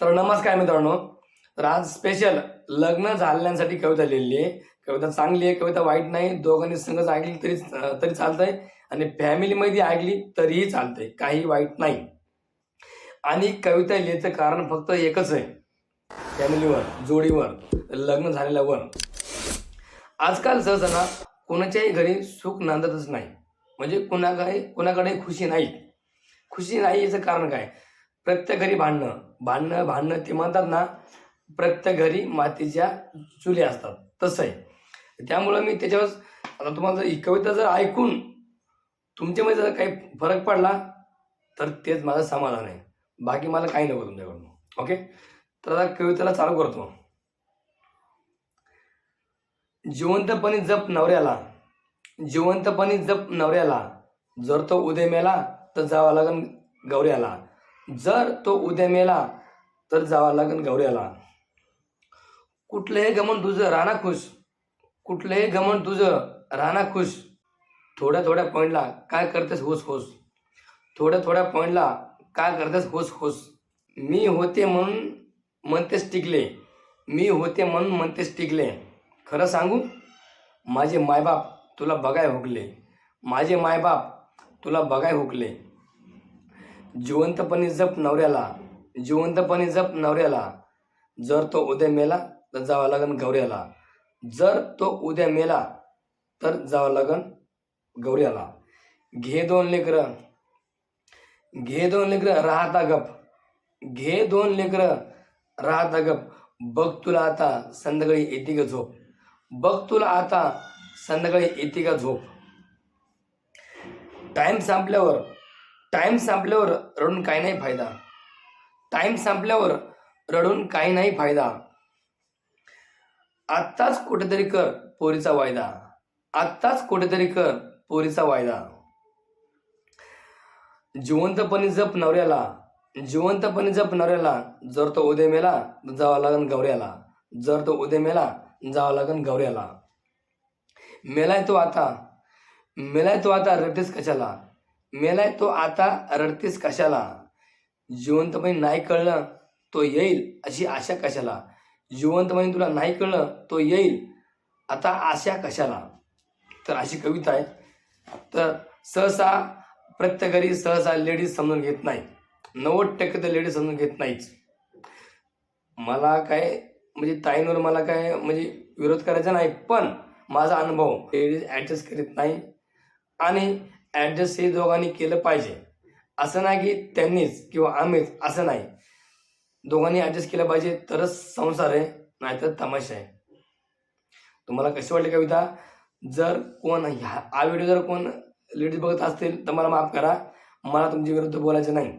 तर नमस्कार मित्रांनो. तर आज स्पेशल लग्न झालेल्यांसाठी कविता लिहिली आहे. कविता चांगली आहे कविता वाईट नाही दोघांनी संगच ऐकली तरी तरी चालतंय आणि फॅमिलीमध्ये ऐकली तरीही चालतंय काही वाईट नाही. आणि कविता लिहायचं कारण फक्त एकच आहे. फॅमिलीवर जोडीवर लग्न झालेल्यावर. आजकाल सहसा ना कोणाच्याही घरी सुख नांदतच नाही. म्हणजे कुणाकडे कुणाकडे खुशी नाही. खुशी नाही याचं कारण काय? प्रत्येक घरी भांडणं. भांडणं भांडणं ते म्हणतात ना प्रत्येक घरी मातीच्या चुली असतात. तसं आहे त्यामुळं मी त्याच्यावर आता तुम्हाला जर ही कविता जर ऐकून तुमच्यामध्ये जर काही फरक पडला तर तेच माझं समाधान आहे. बाकी मला काही नको तुमच्याकडून. ओके? तर आता कवितेला चालू करतो. जिवंतपणी जप नवऱ्याला जिवंतपणी जप नवऱ्याला जर तो उदय मेला तर जावा लागन गौऱ्याला. जर तो उद्या मेला तर जावा लागेल गौऱ्याला कुठलंही गमन तुझं राणा खुश. कुठलंही गमन तुझं राणा खुश. थोड्या थोड्या पॉईंटला काय करतेस होस होस. थोड्या थोड्या पॉईंटला काय करतेस होस होस. मी होते म्हणून म्हणतेस टिकले. मी होते म्हणून म्हणतेस टिकले. खरं सांगू? माझे मायबाप तुला बघाय हुकले. माझे मायबाप तुला बघाय हुकले. जिवंतपणे जप नवऱ्याला जिवंतपणे जप नवऱ्याला. जर तो उद्या मेला तर जावं लागन गौऱ्याला. जर तो उद्या मेला तर जावं लागन गौऱ्याला. घे दोन लेकरं. घे दोन लेकरं राहता गप. घे दोन लेकरं राहता गप. बघ तुला आता संध्याकाळी येते का झोप? बघ तुला आता संध्याकाळी येते का झोप? टाईम संपल्यावर टाइम संपल्यावर रडून काही नाही फायदा. टाईम संपल्यावर रडून काही नाही फायदा. आत्ताच कुठेतरी कर पोरीचा वायदा. आत्ताच कुठेतरी कर पोरीचा वायदा. जिवंतपणे जप नवऱ्याला जिवंतपणे जप नवऱ्याला जर तो उदय मेला तर जावं लागन गौऱ्याला. जर तो उदय मेला जावं लागन गौऱ्याला. मेलाय तो आता. मेलाय तो आता रडतेस कशाला? मेलाय तो आता रडतेस कशाला? जिवंतपणे नाही कळलं तो येईल अशी आशा कशाला? जिवंतपणे तुला नाही कळलं तो येईल आता आशा कशाला? तर अशी कविता आहे. तर सहसा प्रत्येक घरी सहसा लेडीज समजून घेत नाही नव्वद टक्के तर लेडीज समजून घेत नाहीच मला काय म्हणजे ताईंवर मला काय म्हणजे विरोध करायचा नाही पण माझा अनुभव लेडीज ॲडजस्ट करीत नाही. आणि ॲडजस्ट हे दोघांनी केलं पाहिजे. असं नाही की त्यांनीच किंवा आम्हीच असं नाही. दोघांनी ॲडजस्ट केलं पाहिजे तरच संसार आहे नाहीतर तमाशा आहे. तुम्हाला कशी वाटली कविता? जर कोण ह्या हा व्हिडिओ जर कोण लेडीज बघत असतील तर मला माफ करा. मला तुमच्या विरुद्ध बोलायचं नाही.